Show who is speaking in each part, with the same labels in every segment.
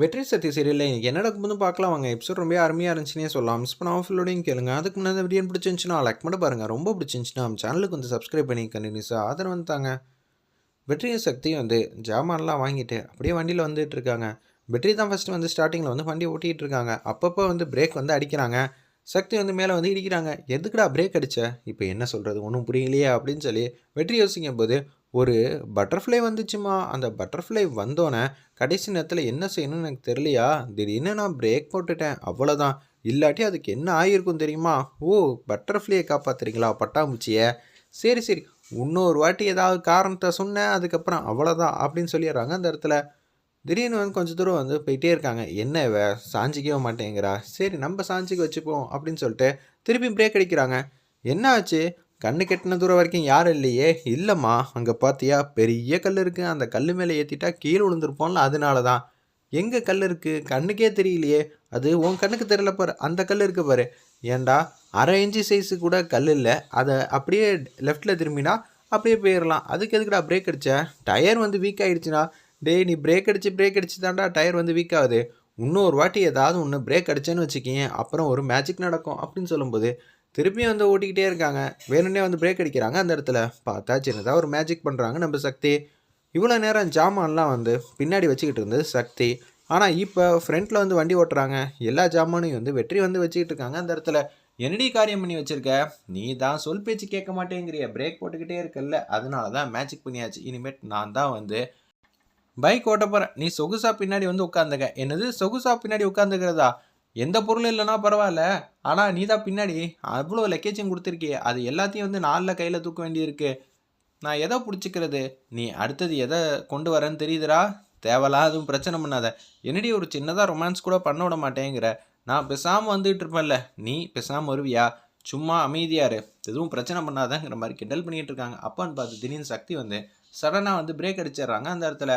Speaker 1: வெற்றி சக்தி சீரியலில் என்ன நடக்கும்போது பார்க்கலாம் வாங்க எபிசோட் ரொம்ப அருமையாக இருந்துச்சுன்னே சொல்லலாம். மிஸ் பண்ணாமல் ஃபுல்லோடையும் கேளுங்க. அதுக்கு முன்னாடி வீடியோ பிடிச்சிருந்துச்சுன்னா லைக் மட்டும் பாருங்கள் ரொம்ப பிடிச்சிருந்துச்சுன்னா நம்ம சேனலுக்கு வந்து சப்ஸ்கிரைப் பண்ணி கண்டினியூஸாக ஆதரவு வந்துட்டாங்க வெற்றி சக்தி வந்து ஜாமான்லாம் வாங்கிட்டு அப்படியே வண்டியில் வந்துட்டு இருக்காங்க. வெற்றி தான் ஃபஸ்ட்டு வந்து ஸ்டார்டிங்கில் வந்து வண்டி ஓட்டிகிட்டு இருக்காங்க. அப்பப்போ வந்து பிரேக் வந்து அடிக்கிறாங்க. சக்தி வந்து மேலே வந்து இடிக்கிறாங்க. எதுக்குடா பிரேக் அடிச்ச? இப்போ என்ன சொல்கிறது ஒன்றும் புரியலையே அப்படின்னு சொல்லி வெற்றி யோசிக்கும் போது ஒரு பட்டர்ஃப்ளை வந்துச்சுமா? அந்த பட்டர்ஃப்ளை வந்தோன்னே கடைசி நேரத்தில் என்ன செய்யணும்னு எனக்கு தெரியலையா? திடீர்னு நான் பிரேக் போட்டுட்டேன். அவ்வளோதான் இல்லாட்டி அதுக்கு என்ன ஆகியிருக்கும் தெரியுமா? ஓ பட்டர்ஃப்ளையை காப்பாத்துறீங்களா பட்டாம்பூச்சியை? சரி சரி. இன்னொரு வாட்டி ஏதாவது காரணத்தை சொன்னேன் அதுக்கப்புறம் அவ்வளோதான் அப்படின்னு சொல்லிடுறாங்க அந்த இடத்துல. திடீர்னு வந்து கொஞ்சம் தூரம் வந்து போயிட்டே இருக்காங்க. என்ன இவ? சாஞ்சிக்கவே மாட்டேங்கிறா. சரி நம்ம சாஞ்சிக்க வச்சுப்போம் அப்படின்னு சொல்லிட்டு திருப்பி பிரேக் அடிக்கிறாங்க. என்ன ஆச்சு? கண்ணு கெட்டின தூரம் வரைக்கும் யாரும் இல்லையே? இல்லைம்மா. அங்கே பார்த்தியா பெரிய கல் இருக்குது அந்த கல் மேலே ஏற்றிட்டா கீழே விழுந்துருப்போம்ல அதனால தான் எங்கே கல் இருக்குது கண்ணுக்கே தெரியலையே. அது உன் கண்ணுக்கு தெரியல பாரு. அந்த கல் இருக்கு பாரு. ஏன்டா? அரை இன்ச்சு சைஸு கூட கல் இல்லை. அதை அப்படியே லெஃப்ட்டில் திரும்பினா அப்படியே போயிடலாம் அதுக்கு எதுக்குடா பிரேக் அடித்த டயர் வந்து வீக் ஆகிடுச்சுனா டே நீ பிரேக் அடித்து பிரேக் அடிச்சு தாண்டா டயர் வந்து வீக் ஆகுது. இன்னொரு வாட்டி ஏதாவது ஒன்று பிரேக் அடிச்சேன்னு வச்சுக்கிங்க அப்புறம் ஒரு மேஜிக் நடக்கும் அப்படின்னு சொல்லும்போது திருப்பியும் வந்து ஓட்டிக்கிட்டே இருக்காங்க. வேணும்னே வந்து பிரேக் அடிக்கிறாங்க அந்த இடத்துல. பார்த்தா சின்னதாக ஒரு மேஜிக் பண்ணுறாங்க நம்ம சக்தி. இவ்வளோ நேரம் ஜாமான்லாம் வந்து பின்னாடி வச்சுக்கிட்டு இருந்தது சக்தி. ஆனால் இப்போ ஃப்ரண்ட்டில் வந்து வண்டி ஓட்டுறாங்க. எல்லா ஜாமானையும் வந்து வெற்றி வந்து வச்சுக்கிட்டு இருக்காங்க அந்த இடத்துல. என்னடி காரியம் பண்ணி வச்சிருக்க? நீ தான் சொல் பேச்சு கேட்க மாட்டேங்கிறிய. பிரேக் போட்டுக்கிட்டே இருக்கல்ல. அதனால தான் மேஜிக் பண்ணியாச்சு. இனிமேட் நான் தான் வந்து பைக் ஓட்ட போகிறேன் நீ சொகுசா பின்னாடி வந்து உட்காந்துக்க. என்னது? சொகுசா பின்னாடி உட்காந்துக்கிறதா? எந்த பொருளும் இல்லைன்னா பரவாயில்ல. ஆனால் நீ தான் பின்னாடி அவ்வளோ லக்கேஜும் கொடுத்துருக்கியே அது எல்லாத்தையும் வந்து நாளில் கையில் தூக்க வேண்டியிருக்கு. நான் எதை பிடிச்சிக்கிறது? நீ அடுத்தது எதை கொண்டு வரேன்னு தெரியுதுடா. தேவலா அதுவும் பிரச்சனை பண்ணாத. என்னடி ஒரு சின்னதாக ரொமான்ஸ் கூட பண்ண விட மாட்டேங்கிற. நான் பேசாமல் வந்துகிட்டு இருப்பேன்ல. நீ பேசாமல் வருவியா? சும்மா அமைதியாரு எதுவும் பிரச்சனை பண்ணாதங்கிற மாதிரி கிண்டல் பண்ணிகிட்டு இருக்காங்க. அப்பான்னு பார்த்து திடீர்னு சக்தி வந்து சடனாக வந்து பிரேக் அடிச்சிடுறாங்க அந்த இடத்துல.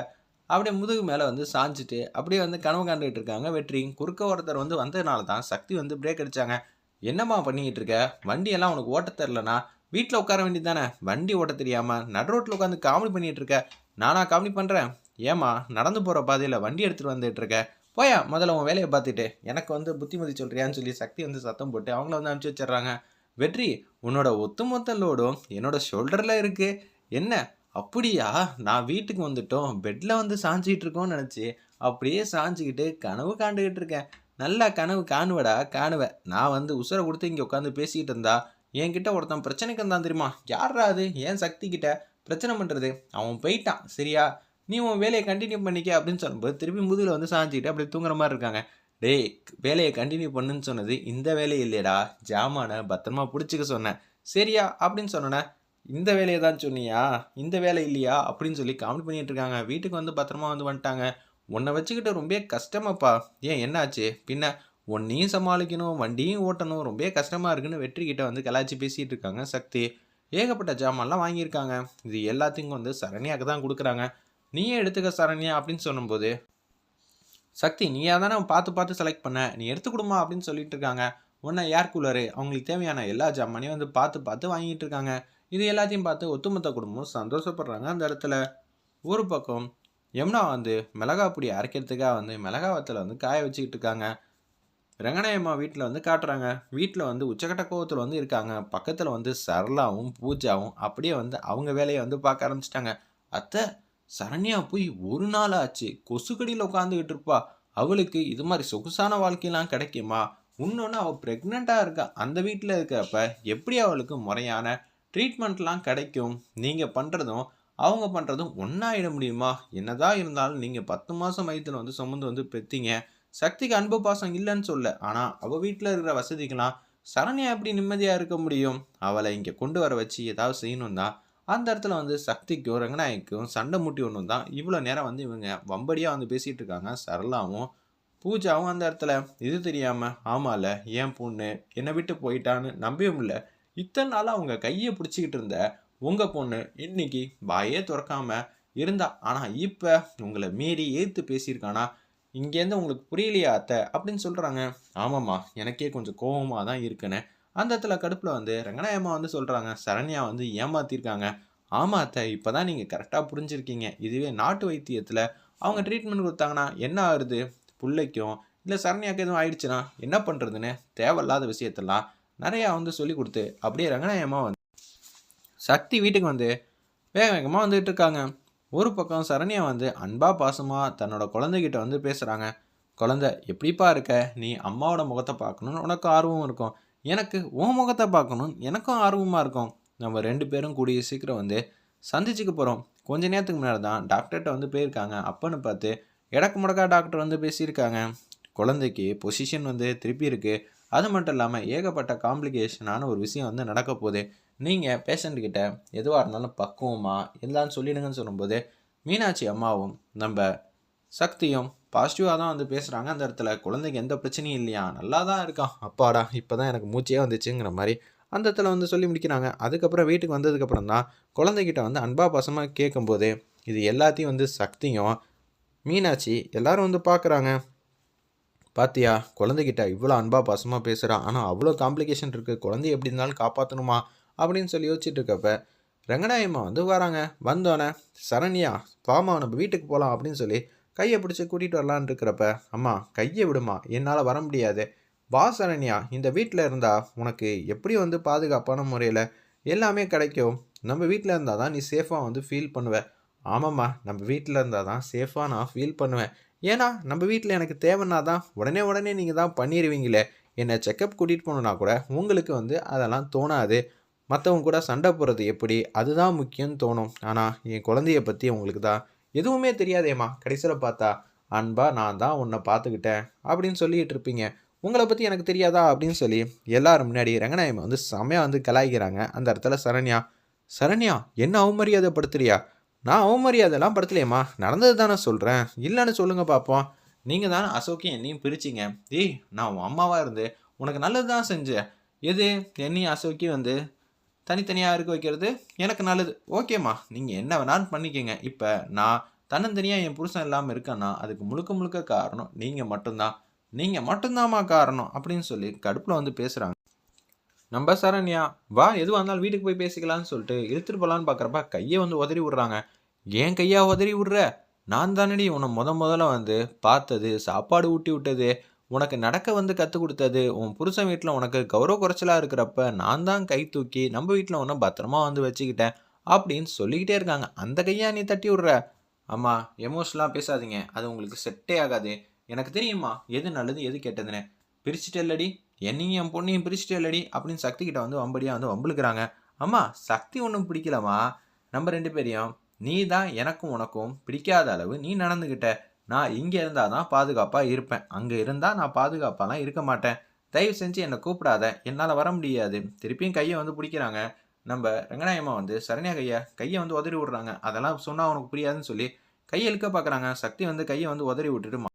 Speaker 1: அப்படியே முதுகு மேலே வந்து சாஞ்சிட்டு அப்படியே வந்து கனவு காண்டுகிட்டு இருக்காங்க வெற்றி. குறுக்க ஒருத்தர் வந்து வந்ததுனால தான் சக்தி வந்து பிரேக் அடித்தாங்க என்னம்மா பண்ணிக்கிட்டு இருக்க? வண்டியெல்லாம் உனக்கு ஓட்ட தெரிலனா வீட்டில் உட்கார வேண்டியது தானே வண்டி ஓட்ட தெரியாமல் நடு ரோட்டில் உட்காந்து காமெடி பண்ணிகிட்டு இருக்க. நானா காமெடி பண்ணுறேன் ஏம்மா நடந்து போகிற பாதையில் வண்டி எடுத்துகிட்டு வந்துட்டு இருக்க. போயா முதல்ல உன் வேலையை பார்த்துட்டு. எனக்கு வந்து புத்திமதி சொல்கிறியான்னு சொல்லி சக்தி வந்து சத்தம் போட்டு அவங்கள வந்து அனுப்பிச்சி வச்சிடுறாங்க. வெற்றி உன்னோட ஒத்துமொத்த லோடும் என்னோட ஷோல்டரில் இருக்குது என்ன? அப்படியா? நான் வீட்டுக்கு வந்துட்டோம். பெட்டில் வந்து சாஞ்சிக்கிட்டு இருக்கோம்னு நினச்சி அப்படியே சாஞ்சிக்கிட்டு கனவு காண்டுக்கிட்டு இருக்கேன். நல்லா கனவு காணுவடா காணுவேன் நான் வந்து உசுரை கொடுத்து இங்கே உட்காந்து பேசிக்கிட்டு இருந்தா என்கிட்ட ஒருத்தன் பிரச்சனைக்கு இருந்தான் தெரியுமா? யாரா அது? ஏன் சக்தி கிட்ட பிரச்சனை பண்ணுறது அவன் போயிட்டான். சரியா? நீ உன் வேலையை கண்டினியூ பண்ணிக்க அப்படின்னு சொல்லும்போது திருப்பி முதுகில் வந்து சாஞ்சிக்கிட்டு அப்படியே தூங்குற மாதிரி இருக்காங்க. டேய் வேலையை கண்டினியூ பண்ணுன்னு சொன்னது இந்த வேலையை இல்லையடா. ஜாமான பத்திரமா பிடிச்சிக்க சொன்னேன். சரியா? அப்படின்னு சொன்னேன் இந்த வேலையை தான் சொன்னியா? இந்த வேலை இல்லையா? அப்படின்னு சொல்லி காமெடி பண்ணிட்டு இருக்காங்க. வீட்டுக்கு வந்து பத்திரமா வந்து வந்துட்டாங்க. உன்னை வச்சுக்கிட்டு ரொம்ப கஷ்டமாப்பா. ஏன் என்னாச்சு? பின்ன உன்னையும் சமாளிக்கணும் வண்டியும் ஓட்டணும் ரொம்ப கஷ்டமாக இருக்குன்னு வெற்றிக்கிட்ட வந்து கலாச்சி பேசிகிட்டு இருக்காங்க சக்தி. ஏகப்பட்ட ஜாமான்லாம் வாங்கியிருக்காங்க. இது எல்லாத்தையும் வந்து சரண்யாவுக்கு தான் கொடுக்குறாங்க. நீயே எடுத்துக்க சரண்யா அப்படின்னு சொல்லும்போது சக்தி நீயா தானே பார்த்து பார்த்து செலக்ட் பண்ண. நீ எடுத்து கொடுமா அப்படின்னு சொல்லிட்டு இருக்காங்க. உன்னை ஏர் கூலரு? அவங்களுக்கு தேவையான எல்லா ஜாமானையும் வந்து பார்த்து பார்த்து வாங்கிட்டு இருக்காங்க. இது எல்லாத்தையும் பார்த்து ஒத்துமொத்த குடும்பம் சந்தோஷப்படுறாங்க. அந்த இடத்துல ஒரு பக்கம் யமுனா வந்து மிளகா பொடி அரைக்கிறதுக்காக வந்து மிளகா வத்தலை வந்து காய வச்சுக்கிட்டு இருக்காங்க. ரங்கநாயம்மா வீட்டில் வந்து காட்டுறாங்க. வீட்டில் வந்து உச்சக்கட்ட கோவத்தில் வந்து இருக்காங்க. பக்கத்தில் வந்து சரளாவும் பூஜாவும் அப்படியே வந்து அவங்க வேலையை வந்து பார்க்க ஆரம்பிச்சிட்டாங்க. அத்தை சரண்யா போய் ஒரு நாள் ஆச்சு கொசுக்கடியில் உட்காந்துக்கிட்டு இருப்பா. அவளுக்கு இது மாதிரி சொகுசான வாழ்க்கையெல்லாம் கிடைக்குமா? இன்னொன்று அவள் ப்ரெக்னெண்ட்டாக இருக்கா. அந்த வீட்டில் இருக்கிறப்ப எப்படி அவளுக்கு முறையான ட்ரீட்மெண்ட்லாம் கிடைக்கும். நீங்கள் பண்ணுறதும் அவங்க பண்ணுறதும் ஒன்றாயிட முடியுமா? என்னதான் இருந்தாலும் நீங்கள் பத்து மாதம் வயிற்றில் வந்து சுமந்து வந்து பெற்றீங்க சக்திக்கு அன்பு பாசம் இல்லைன்னு சொல்ல. ஆனால் அவள் வீட்டில் இருக்கிற வசதிக்கெல்லாம் சரண்யா எப்படி நிம்மதியாக இருக்க முடியும்? அவளை இங்கே கொண்டு வர வச்சு ஏதாவது செய்யணும் தான் அந்த இடத்துல வந்து சக்திக்கும் ரங்கநாயக்கும் சண்டை முட்டி ஒன்று தான் இவ்வளோ நேரம் வந்து இவங்க வம்படியாக வந்து பேசிகிட்டு இருக்காங்க. சரளாவும் பூஜாவும் அந்த இடத்துல. இது தெரியாமல் ஆமாம்ல ஏன் பொண்ணு என்னை விட்டு போயிட்டான்னு நம்பவும் இல்லை இத்தனை நாளாக அவங்க கையை பிடிச்சிக்கிட்டு இருந்த உங்கள் பொண்ணு இன்னைக்கு வாயே திறக்காம இருந்தா. ஆனால் இப்போ உங்களை மீறி ஏற்று பேசியிருக்கானா? இங்கேருந்து உங்களுக்கு புரியலையா அத்தை? அப்படின்னு சொல்கிறாங்க ஆமாம்மா எனக்கே கொஞ்சம் கோபமாக தான் இருக்குன்னு. அந்த இடத்துல கடுப்பில் வந்து ரங்கநாயம்மா வந்து சொல்கிறாங்க சரண்யா வந்து ஏமாற்றிருக்காங்க ஆமாம் அத்தை இப்போ தான் நீங்கள் கரெக்டாக புரிஞ்சிருக்கீங்க. இதுவே நாட்டு வைத்தியத்தில் அவங்க ட்ரீட்மெண்ட் கொடுத்தாங்கன்னா என்ன ஆகுது? பிள்ளைக்கும் இல்லை சரண்யாக்கு எதுவும் ஆயிடுச்சுன்னா என்ன பண்ணுறதுன்னு தேவையில்லாத விஷயத்தெல்லாம் நிறையா வந்து சொல்லி கொடுத்து அப்படியே ரங்கநாயகமாக வந்து சக்தி வீட்டுக்கு வந்து வேக வேகமாக வந்துகிட்டு இருக்காங்க. ஒரு பக்கம் சரண்யா வந்து அன்பா பாசமாக தன்னோட குழந்தைகிட்ட வந்து பேசுகிறாங்க குழந்தை எப்படிப்பா இருக்க? நீ அம்மாவோட முகத்தை பார்க்கணுன்னு உனக்கு ஆர்வம் இருக்கும். எனக்கு உன் முகத்தை பார்க்கணும் எனக்கும் ஆர்வமாக இருக்கும். நம்ம ரெண்டு பேரும் கூடிய சீக்கிரம் வந்து சந்திச்சுக்க போகிறோம் கொஞ்ச நேரத்துக்கு முன்னாடி தான் டாக்டர்கிட்ட வந்து போயிருக்காங்க. அப்பன்னு பார்த்து இடக்கு முடக்கா டாக்டர் வந்து பேசியிருக்காங்க. குழந்தைக்கு பொசிஷன் வந்து திருப்பி இருக்குது அது மட்டும் இல்லாமல் ஏகப்பட்ட காம்ப்ளிகேஷனான ஒரு விஷயம் வந்து நடக்க போகுது. நீங்கள் பேஷண்ட்கிட்ட எதுவாக இருந்தாலும் பக்குவமாக எல்லாம் சொல்லிடுங்கன்னு சொல்லும்போது மீனாட்சி அம்மாவும் நம்ம சக்தியும் பாசிட்டிவாக தான் வந்து பேசுகிறாங்க அந்த இடத்துல குழந்தைக்கு எந்த பிரச்சனையும் இல்லையா? நல்லா தான் இருக்கான். அப்பாடா இப்போ தான் எனக்கு மூச்சையே வந்துச்சுங்கிற மாதிரி அந்த இடத்துல வந்து சொல்லி முடிக்கிறாங்க. அதுக்கப்புறம் வீட்டுக்கு வந்ததுக்கப்புறம் தான் குழந்தைகிட்ட வந்து அன்பா பாசமாக கேட்கும்போது இது எல்லாத்தையும் வந்து சக்தியும் மீனாட்சி எல்லோரும் வந்து பார்க்குறாங்க பாத்தியா குழந்தைகிட்ட இவ்வளோ அன்பா பசமாக பேசுகிறான் ஆனால் அவ்வளோ காம்ப்ளிகேஷன் இருக்குது குழந்தைய எப்படி இருந்தாலும் காப்பாற்றணுமா அப்படின்னு சொல்லி யோசிச்சுட்டு இருக்கப்ப ரங்கநாயம்மா வந்து வராங்க வந்தோடனே சரண்யா வாமா நம்ம வீட்டுக்கு போகலாம் அப்படின்னு சொல்லி கையை பிடிச்சி கூட்டிகிட்டு வரலான் இருக்கிறப்ப அம்மா கையை விடுமா என்னால் வர முடியாது. வா சரண்யா இந்த வீட்டில் இருந்தால் உனக்கு எப்படி வந்து பாதுகாப்பான முறையில் எல்லாமே கிடைக்கும். நம்ம வீட்டில் இருந்தால் தான் நீ சேஃபாக வந்து ஃபீல் பண்ணுவ. ஆமாம்மா நம்ம வீட்டில் இருந்தால் தான் சேஃபாக நான் ஃபீல் பண்ணுவேன். ஏன்னா நம்ம வீட்டில் எனக்கு தேவைன்னா தான் உடனே உடனே நீங்கள் தான் பண்ணிடுவீங்களே என்னை செக்கப் கூட்டிகிட்டு போகணுன்னா கூட உங்களுக்கு வந்து அதெல்லாம் தோணாது. மற்றவங்க கூட சண்டை போடுறது எப்படி? அதுதான் முக்கியம்னு தோணும். ஆனால் என் குழந்தைய பற்றி உங்களுக்கு தான் எதுவுமே தெரியாதேம்மா. கடைசியில் பார்த்தா அன்பா நான் தான் உன்னை பார்த்துக்கிட்டேன் அப்படின்னு சொல்லிகிட்டு இருப்பீங்க. உங்களை பற்றி எனக்கு தெரியாதா? அப்படின்னு சொல்லி எல்லாரும் முன்னாடி ரங்கநாயகம் வந்து செம்மையாக வந்து கலாய்க்கிறாங்க. அந்த இடத்துல சரண்யா சரண்யா என்ன அவமரியாதைப்படுத்துறியா? நான் அவமரியாதைலாம் படுத்தலையம்மா. நடந்தது தானே சொல்கிறேன் இல்லைன்னு சொல்லுங்கள் பார்ப்போம் நீங்கள் தானே அசோக்கையும் என்னையும் பிரிச்சிங்க. ஏய் நான் உன் அம்மாவாக இருந்து உனக்கு நல்லது தான் செஞ்சேன். எது? என்னையும் அசோக்கையும் வந்து தனித்தனியாக இருக்க வைக்கிறது? எனக்கு நல்லது. ஓகேம்மா. நீங்கள் என்ன வேணாலும் பண்ணிக்கங்க. இப்போ நான் தன்னந்தனியாக என் புருஷன் இல்லாமல் இருக்கேன்னா அதுக்கு முழுக்க முழுக்க காரணம் நீங்கள் மட்டும்தான். நீங்கள் மட்டும்தாம்மா காரணம் அப்படின்னு சொல்லி கடுப்பில் வந்து பேசுகிறாங்க நம்ம சரண்யா வா எதுவாக இருந்தாலும் வீட்டுக்கு போய் பேசிக்கலாம்னு சொல்லிட்டு இழுத்துட்டு போகலான்னு பார்க்குறப்ப கையை வந்து உதறி விடுறாங்க. ஏன் கையா உதறி விடுற? நான் தானடி உன்னை முத முதல்ல வந்து பார்த்தது சாப்பாடு ஊட்டி விட்டது உனக்கு நடக்க வந்து கற்றுக் கொடுத்தது உன் புருஷன் வீட்டில் உனக்கு கௌரவ குறைச்சலாக இருக்கிறப்ப நான் தான் கை தூக்கி நம்ம வீட்டில் உன்னை பத்திரமா வந்து வச்சுக்கிட்டேன் அப்படின்னு சொல்லிக்கிட்டே இருக்காங்க. அந்த கையா நீ தட்டி விடுற? அம்மா எமோஷனலாக பேசாதீங்க. அது உங்களுக்கு செட்டே ஆகாது. எனக்கு தெரியுமா எது நல்லது எது கெட்டதுன்னு. பிரிச்சுட்டு இல்லடி என்னையும் என் பொண்ணையும் பிரிச்சுட்டு இல்லடி அப்படின்னு சக்தி கிட்ட வந்து வம்படியாக வந்து வம்புழுக்கிறாங்க. அம்மா சக்தி ஒன்றும் பிடிக்கலம்மா. நம்ம ரெண்டு பேரையும் நீ தான் எனக்கும் உனக்கும் பிடிக்காத அளவு நீ நடந்துக்கிட்ட நான் இங்கே இருந்தால் தான் பாதுகாப்பாக இருப்பேன். அங்கே இருந்தால் நான் பாதுகாப்பாலாம் இருக்க மாட்டேன். தயவு செஞ்சு என்னை கூப்பிடாத. என்னால் வர முடியாது. திருப்பியும் கையை வந்து பிடிக்கிறாங்க. நம்ம ரங்கநாயம்மா வந்து சரண்யா கையை கையை வந்து உதறி விடுறாங்க. அதெல்லாம் சொன்னால் உனக்கு புரியாதுன்னு சொல்லி கையை இழுக்க பார்க்குறாங்க சக்தி வந்து கையை வந்து உதறி விட்டுட்டு